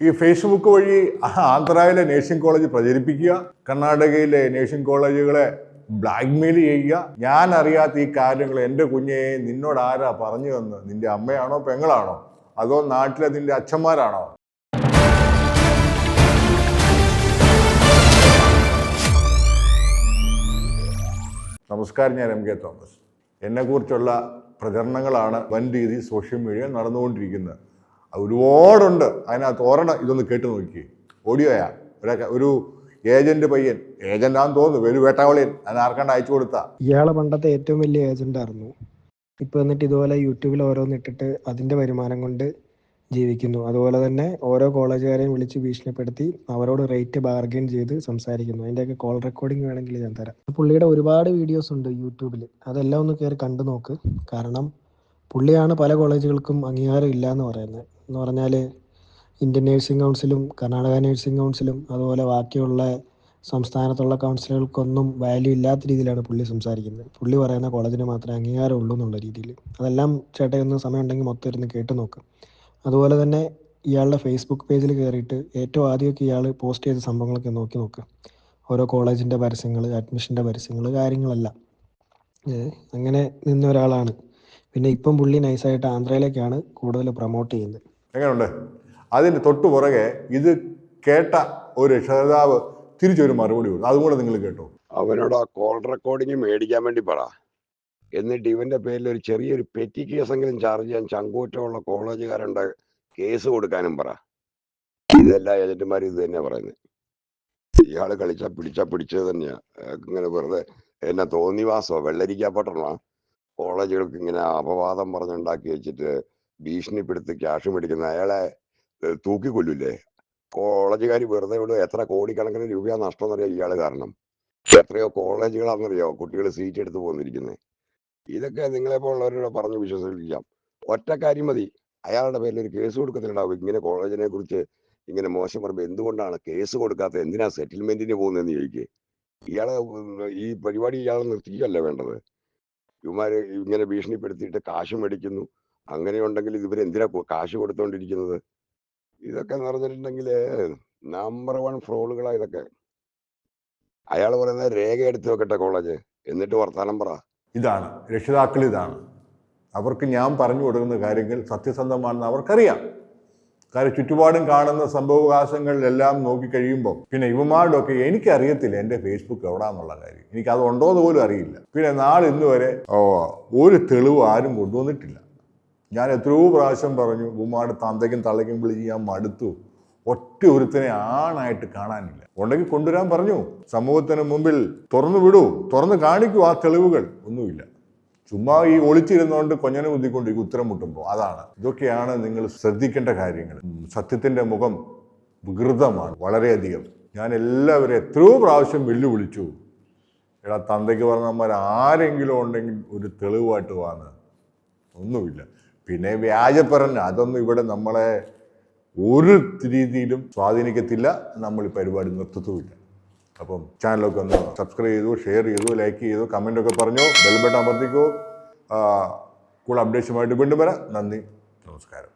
ഈ ഫേസ്ബുക്ക് വഴി ആന്ധ്രയിലെ nursing college പ്രചരിപ്പിക്കുക കർണാടകയിലെ നേഴ്സിംഗ് കോളേജുകളെ ബ്ലാക്ക്മെയിൽ ചെയ്യുക. ഞാൻ അറിയാത്ത ഈ കാര്യങ്ങൾ എന്റെ കുഞ്ഞെ നിന്നോട് ആരാ പറഞ്ഞു തന്ന് നിന്റെ അമ്മയാണോ പെങ്ങളാണോ? അതോ നാട്ടിലെ നിന്റെ അച്ഛന്മാരാണോ? നമസ്കാരം ഞാൻ എം കെ തോമസ്. എന്നെക്കുറിച്ചുള്ള പ്രചരണങ്ങളാണ് വൻ രീതിയിൽ സോഷ്യൽ മീഡിയ നടന്നുകൊണ്ടിരിക്കുന്നത്. ഒരുപാടുണ്ട്. അതിനകത്ത് ഒരെണ്ണം ഇതൊന്ന് കേട്ട് നോക്കി ഓഡിയോയാ. ഒരു ഒരു ഏജന്റ് പയ്യൻ. ഏജന്റാന്ന് തോന്നുന്നു. ഒരു വേട്ടാവളിയൻ. അതിന് ആർക്കാണ്ട് അയച്ചു കൊടുത്ത. ഇയാളെ പണ്ടത്തെ ഏറ്റവും വലിയ ഏജന്റ് ആയിരുന്നു. ഇപ്പൊ എന്നിട്ട് ഇതുപോലെ യൂട്യൂബിൽ ഓരോന്നിട്ടിട്ട് അതിന്റെ വരുമാനം കൊണ്ട് ജീവിക്കുന്നു. അതുപോലെ തന്നെ ഓരോ കോളേജുകാരെയും വിളിച്ച് ഭീഷണിപ്പെടുത്തി അവരോട് റേറ്റ് ബാർഗെയിൻ ചെയ്ത് സംസാരിക്കുന്നു. അതിന്റെയൊക്കെ കോൾ റെക്കോർഡിംഗ് വേണമെങ്കിൽ ഞാൻ തരാം. പുള്ളിയുടെ ഒരുപാട് വീഡിയോസ് ഉണ്ട് യൂട്യൂബിൽ അതെല്ലാം ഒന്ന് കയറി കണ്ടു നോക്ക്. കാരണം പുള്ളിയാണ് പല കോളേജുകൾക്കും അംഗീകാരം ഇല്ല എന്ന് പറയുന്നത്. എന്ന് പറഞ്ഞാൽ ഇന്ത്യൻ നേഴ്സിംഗ് കൗൺസിലും കർണാടക നേഴ്സിംഗ് കൗൺസിലും അതുപോലെ ബാക്കിയുള്ള സംസ്ഥാനത്തുള്ള കൗൺസിലുകൾക്കൊന്നും വാല്യൂ ഇല്ലാത്ത രീതിയിലാണ് പുള്ളി സംസാരിക്കുന്നത്. പുള്ളി പറയുന്ന കോളേജിന് മാത്രമേ അംഗീകാരം ഉള്ളൂ എന്നുള്ള രീതിയിൽ അതെല്ലാം ചേട്ടയൊന്ന് സമയം ഉണ്ടെങ്കിൽ മൊത്തം ഇരുന്ന് കേട്ട് നോക്കാം. അതുപോലെ തന്നെ ഇയാളുടെ ഫേസ്ബുക്ക് പേജിൽ കയറിയിട്ട് ഏറ്റവും ആദ്യമൊക്കെ ഇയാൾ പോസ്റ്റ് ചെയ്ത സംഭവങ്ങളൊക്കെ നോക്കി നോക്കുക ഓരോ കോളേജിന്റെ പരസ്യങ്ങൾ അഡ്മിഷന്റെ പരസ്യങ്ങൾ കാര്യങ്ങളെല്ലാം. അങ്ങനെ നിന്ന ഒരാളാണ്. പിന്നെ ഇപ്പം പുള്ളി നൈസായിട്ട് ആന്ധ്രയിലേക്കാണ് കൂടുതൽ പ്രൊമോട്ട് ചെയ്യുന്നത്. എങ്ങനെയുണ്ട് അതിന്റെ തൊട്ടു പുറകെ ഇത് കേട്ട ഒരു രക്ഷിതാവ് തിരിച്ചൊരു മറുപടി കൊടുത്തു. അതും കൂടെ നിങ്ങൾ കേട്ടോ. അവനോട് ആ കോൾ റെക്കോർഡിങ് മേടിക്കാൻ വേണ്ടി പറ. എന്നിട്ട് ഇവന്റെ പേരിൽ ഒരു ചെറിയൊരു പെറ്റി കേസെങ്കിലും ചാർജ് ചെയ്യാൻ ചങ്കൂറ്റമുള്ള കോളേജുകാരുണ്ട് കേസ് കൊടുക്കാനും പറ. ഇതെല്ലാം ഏജന്റുമാരും ഇത് തന്നെയാ പറയുന്നത്. ഇയാൾ കളിച്ച പിടിച്ച പിടിച്ചത് തന്നെയാ. അയാൾക്ക് ഇങ്ങനെ വെറുതെ എന്നെ തോന്നിവാസോ? വെള്ളരിക്കാപ്പട്ടണ കോളേജുകൾക്ക് ഇങ്ങനെ അപവാദം പറഞ്ഞുണ്ടാക്കി വെച്ചിട്ട് ഭീഷണിപ്പെടുത്തി ക്യാഷ് മേടിക്കുന്ന അയാളെ ഏഹ്, തൂക്കിക്കൊല്ലൂലേ കോളേജുകാർ വെറുതെ വിടും എത്ര കോടിക്കണക്കിന് രൂപ നഷ്ടം എന്നറിയാം ഇയാൾ കാരണം. എത്രയോ കോളേജുകളാണെന്നറിയോ കുട്ടികൾ സീറ്റ് എടുത്ത് പോന്നിരിക്കുന്നത് ഇതൊക്കെ നിങ്ങളെ പോലുള്ളവരോട് പറഞ്ഞ് വിശ്വസിപ്പിക്കാം. ഒറ്റ കാര്യം മതി. അയാളുടെ പേരിൽ ഒരു കേസ് കൊടുക്കത്തിലുണ്ടാവും. ഇങ്ങനെ കോളേജിനെ കുറിച്ച് ഇങ്ങനെ മോശം പറയുമ്പോൾ എന്തുകൊണ്ടാണ് കേസ് കൊടുക്കാത്തത് എന്തിനാ സെറ്റിൽമെന്റിന് പോകുന്നതെന്ന് ചോദിക്കുക ഇയാളെ ഈ പരിപാടി ഇയാളെ നിർത്തിക്കല്ലേ വേണ്ടത്? ഇവന്മാര് ഇങ്ങനെ ഭീഷണിപ്പെടുത്തിയിട്ട് കാശ് മേടിക്കുന്നു. അങ്ങനെയുണ്ടെങ്കിൽ ഇവരെന്തിനാ കാശ് കൊടുത്തോണ്ടിരിക്കുന്നത്? ഇതൊക്കെ എന്ന് പറഞ്ഞിട്ടുണ്ടെങ്കിൽ നമ്പർ വൺ ഫ്രോളുകളാ ഇതൊക്കെ. അയാൾ പറയുന്ന രേഖ എടുത്തു വെക്കട്ടെ കോളേജ് എന്നിട്ട് വർത്താനം പറ. ഇതാണ്. രക്ഷിതാക്കൾ ഇതാണ്. അവർക്ക് ഞാൻ പറഞ്ഞു കൊടുക്കുന്ന കാര്യങ്ങൾ സത്യസന്ധമാണെന്ന് അവർക്കറിയാം. കാര്യം ചുറ്റുപാടും കാണുന്ന സംഭവവികാസങ്ങളിലെല്ലാം നോക്കിക്കഴിയുമ്പോൾ പിന്നെ ഇവന്മാരുടെയൊക്കെ എനിക്കറിയത്തില്ല എന്റെ ഫേസ്ബുക്ക് എവിടാന്നുള്ള കാര്യം. എനിക്ക് അത് ഉണ്ടോ എന്ന് പോലും അറിയില്ല. പിന്നെ നാളെ ഇന്നുവരെ ഓ, ഒരു തെളിവ് ആരും കൊണ്ടുവന്നിട്ടില്ല. ഞാൻ എത്രയോ പ്രാവശ്യം പറഞ്ഞു ഉമ്മാട് തന്തയ്ക്കും തള്ളയ്ക്കും വിളിച്ച് ഞാൻ മടുത്തു. ഒറ്റ ഒരുത്തനെ ആണായിട്ട് കാണാനില്ല. ഉണ്ടെങ്കിൽ കൊണ്ടുവരാൻ പറഞ്ഞു. സമൂഹത്തിന് മുമ്പിൽ തുറന്നു വിടൂ തുറന്നു കാണിക്കൂ ആ തെളിവുകൾ. ഒന്നുമില്ല. ചുമ്മാ ഈ ഒളിച്ചിരുന്നുകൊണ്ട് കൊഞ്ഞനെ കുത്തിക്കൊണ്ടിരിക്കും ഉത്തരം മുട്ടുമ്പോൾ അതാണ്. ഇതൊക്കെയാണ് നിങ്ങൾ ശ്രദ്ധിക്കേണ്ട കാര്യങ്ങൾ. സത്യത്തിന്റെ മുഖം വികൃതമാണ് വളരെയധികം. ഞാൻ എല്ലാവരും എത്രയോ പ്രാവശ്യം വെല്ലുവിളിച്ചു. എടാ തന്തയ്ക്ക് പറഞ്ഞമാർ ആരെങ്കിലും ഉണ്ടെങ്കിൽ ഒരു തെളിവായിട്ട് വാങ്ങുക ഒന്നുമില്ല. പിന്നെ വ്യാജപ്പറഞ്ഞ അതൊന്നും ഇവിടെ നമ്മളെ ഒരു രീതിയിലും സ്വാധീനിക്കത്തില്ല. നമ്മൾ ഈ പരിപാടി നിർത്തത്തുമില്ല. അപ്പം ചാനലൊക്കെ ഒന്ന് സബ്സ്ക്രൈബ് ചെയ്തു ഷെയർ ചെയ്തു ലൈക്ക് ചെയ്തു കമന്റൊക്കെ പറഞ്ഞു ബെൽബട്ടൺ അമർത്തിക്കോ. കൂടുതൽ അപ്ഡേഷനുമായിട്ട് വീണ്ടും വരാം. നന്ദി നമസ്കാരം.